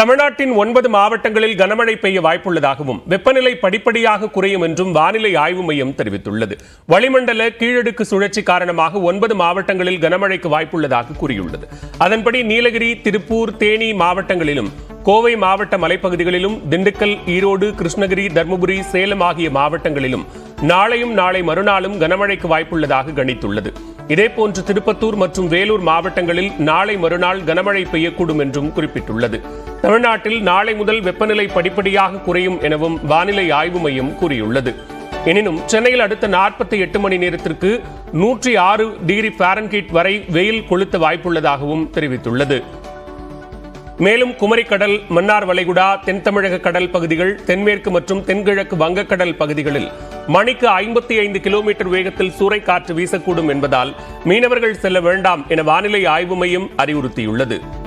தமிழ்நாட்டின் ஒன்பது மாவட்டங்களில் கனமழை பெய்ய வாய்ப்புள்ளதாகவும் வெப்பநிலை படிப்படியாக குறையும் என்றும் வானிலை ஆய்வு மையம் தெரிவித்துள்ளது. வளிமண்டல கீழடுக்கு சுழற்சி காரணமாக ஒன்பது மாவட்டங்களில் கனமழைக்கு வாய்ப்புள்ளதாக கூறியுள்ளது. அதன்படி நீலகிரி திருப்பூர் தேனி மாவட்டங்களிலும் கோவை மாவட்ட மலைப்பகுதிகளிலும் திண்டுக்கல் ஈரோடு கிருஷ்ணகிரி தருமபுரி சேலம் ஆகிய மாவட்டங்களிலும் நாளையும் நாளை மறுநாளும் கனமழைக்கு வாய்ப்புள்ளதாக கணித்துள்ளது. இதேபோன்று திருப்பத்தூர் மற்றும் வேலூர் மாவட்டங்களில் நாளை மறுநாள் கனமழை பெய்யக்கூடும் என்றும் குறிப்பிட்டுள்ளது. தமிழ்நாட்டில் நாளை முதல் வெப்பநிலை படிப்படியாக குறையும் எனவும் வானிலை ஆய்வு மையம் கூறியுள்ளது. எனினும் சென்னையில் அடுத்த நாற்பத்தி எட்டு மணி நேரத்திற்கு நூற்றி ஆறு டிகிரி ஃபாரன்ஹீட் வரை வெயில் கொளுத்த வாய்ப்புள்ளதாகவும் தெரிவித்துள்ளது. மேலும் குமரிக்கடல் மன்னார் வளைகுடா தென் தமிழக கடல் பகுதிகள் தென்மேற்கு மற்றும் தென்கிழக்கு வங்கக்கடல் பகுதிகளில் மணிக்கு ஐம்பத்தி ஐந்து கிலோமீட்டர் வேகத்தில் சூறைக்காற்று வீசக்கூடும் என்பதால் மீனவர்கள் செல்ல வேண்டாம் என வானிலை ஆய்வு மையம் அறிவுறுத்தியுள்ளது.